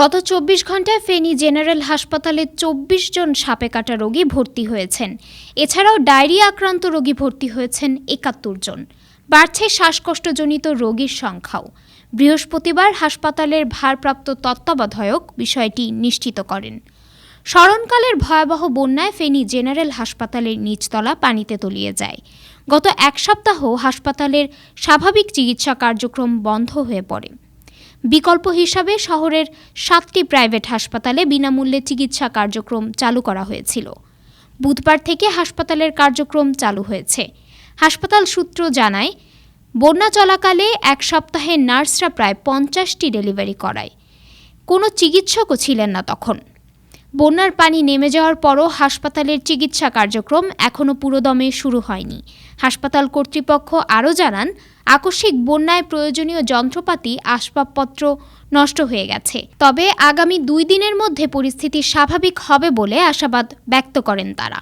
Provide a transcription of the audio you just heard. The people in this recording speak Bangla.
গত চব্বিশ ঘন্টায় ফেনী জেনারেল হাসপাতালে চব্বিশ জন সাপে কাটা রোগী ভর্তি হয়েছেন। এছাড়াও ডায়রিয়া আক্রান্ত রোগী ভর্তি হয়েছেন একাত্তর জন। বাড়ছে শ্বাসকষ্টজনিত রোগীর সংখ্যাও। বৃহস্পতিবার হাসপাতালের ভারপ্রাপ্ত তত্ত্বাবধায়ক বিষয়টি নিশ্চিত করেন। স্মরণকালের ভয়াবহ বন্যায় ফেনী জেনারেল হাসপাতালের নিচতলা পানিতে তলিয়ে যায়। গত এক সপ্তাহ হাসপাতালের স্বাভাবিক চিকিৎসা কার্যক্রম বন্ধ হয়ে পড়ে। বিকল্প হিসাবে শহরের সাতটি প্রাইভেট হাসপাতালে বিনামূল্যে চিকিৎসা কার্যক্রম চালু করা হয়েছিল। বুধবার থেকে হাসপাতালের কার্যক্রম চালু হয়েছে। হাসপাতাল সূত্র জানায়, বন্যা চলাকালে এক সপ্তাহে নার্সরা প্রায় পঞ্চাশটি ডেলিভারি করায়। কোনো চিকিৎসকও ছিলেন না তখন। বন্যার পানি নেমে যাওয়ার পরও হাসপাতালের চিকিৎসা কার্যক্রম এখনও পুরোদমে শুরু হয়নি। হাসপাতাল কর্তৃপক্ষ আরও জানান, আকস্মিক বন্যায় প্রয়োজনীয় যন্ত্রপাতি, আসবাবপত্র নষ্ট হয়ে গেছে। তবে আগামী দুই দিনের মধ্যে পরিস্থিতি স্বাভাবিক হবে বলে আশাবাদ ব্যক্ত করেন তারা।